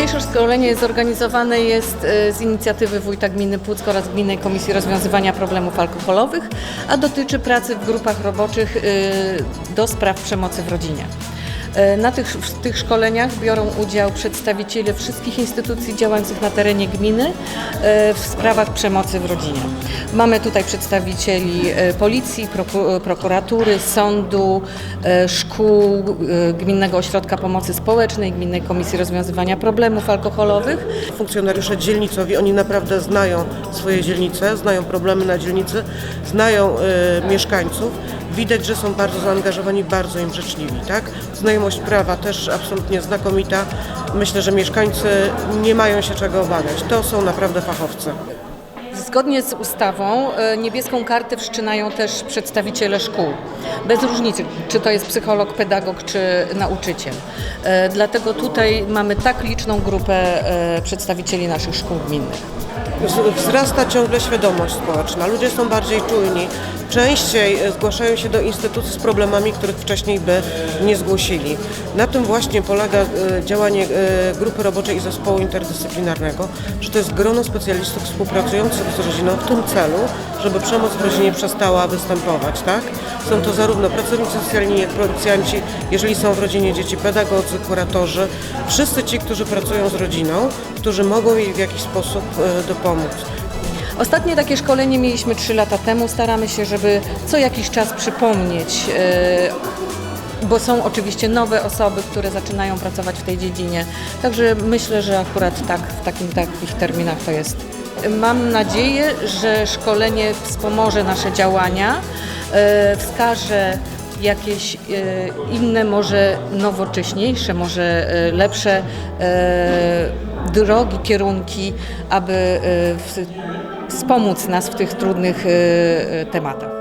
Dzisiejsze szkolenie zorganizowane jest e, z inicjatywy Wójta Gminy Płuck oraz Gminnej Komisji Rozwiązywania Problemów Alkoholowych, a dotyczy pracy w grupach roboczych e, do spraw przemocy w rodzinie. E, Na tych, w tych szkoleniach biorą udział przedstawiciele wszystkich instytucji działających na terenie gminy e, w sprawach przemocy w rodzinie. Mamy tutaj przedstawicieli e, policji, proku- prokuratury, sądu, szkół, Gminnego Ośrodka Pomocy Społecznej, Gminnej Komisji Rozwiązywania Problemów Alkoholowych. funkcjonariusze dzielnicowi, oni naprawdę znają swoje dzielnice, znają problemy na dzielnicy, znają y, mieszkańców. Widać, że są bardzo zaangażowani, bardzo im życzliwi, tak? Znajomość prawa też absolutnie znakomita. Myślę, że mieszkańcy nie mają się czego obawiać. To są naprawdę fachowcy. Zgodnie z ustawą e, niebieską kartę wszczynają też przedstawiciele szkół. Bez różnicy, czy to jest psycholog, pedagog, czy nauczyciel. E, Dlatego tutaj mamy tak liczną grupę e, przedstawicieli naszych szkół gminnych. Wzrasta ciągle świadomość społeczna. Ludzie są bardziej czujni. Częściej e, zgłaszają się do instytucji z problemami, których wcześniej by nie zgłosili. Na tym właśnie polega e, działanie e, grupy roboczej i zespołu interdyscyplinarnego, że to jest grono specjalistów współpracujących z rodziną w tym celu, żeby przemoc w rodzinie przestała występować. Tak? Są to zarówno pracownicy socjalni, jak policjanci, jeżeli są w rodzinie dzieci, pedagodzy, kuratorzy, wszyscy ci, którzy pracują z rodziną, którzy mogą jej w jakiś sposób e, dopomóc. Ostatnie takie szkolenie mieliśmy 3 lata temu. Staramy się, żeby co jakiś czas przypomnieć, e, bo są oczywiście nowe osoby, które zaczynają pracować w tej dziedzinie. Także myślę, że akurat tak w takim, takich terminach to jest. Mam nadzieję, że szkolenie wspomoże nasze działania, wskaże jakieś e, inne, może nowocześniejsze, może e, lepsze e, drogi, kierunki, aby e, wspomóc nas w tych trudnych e, e, tematach.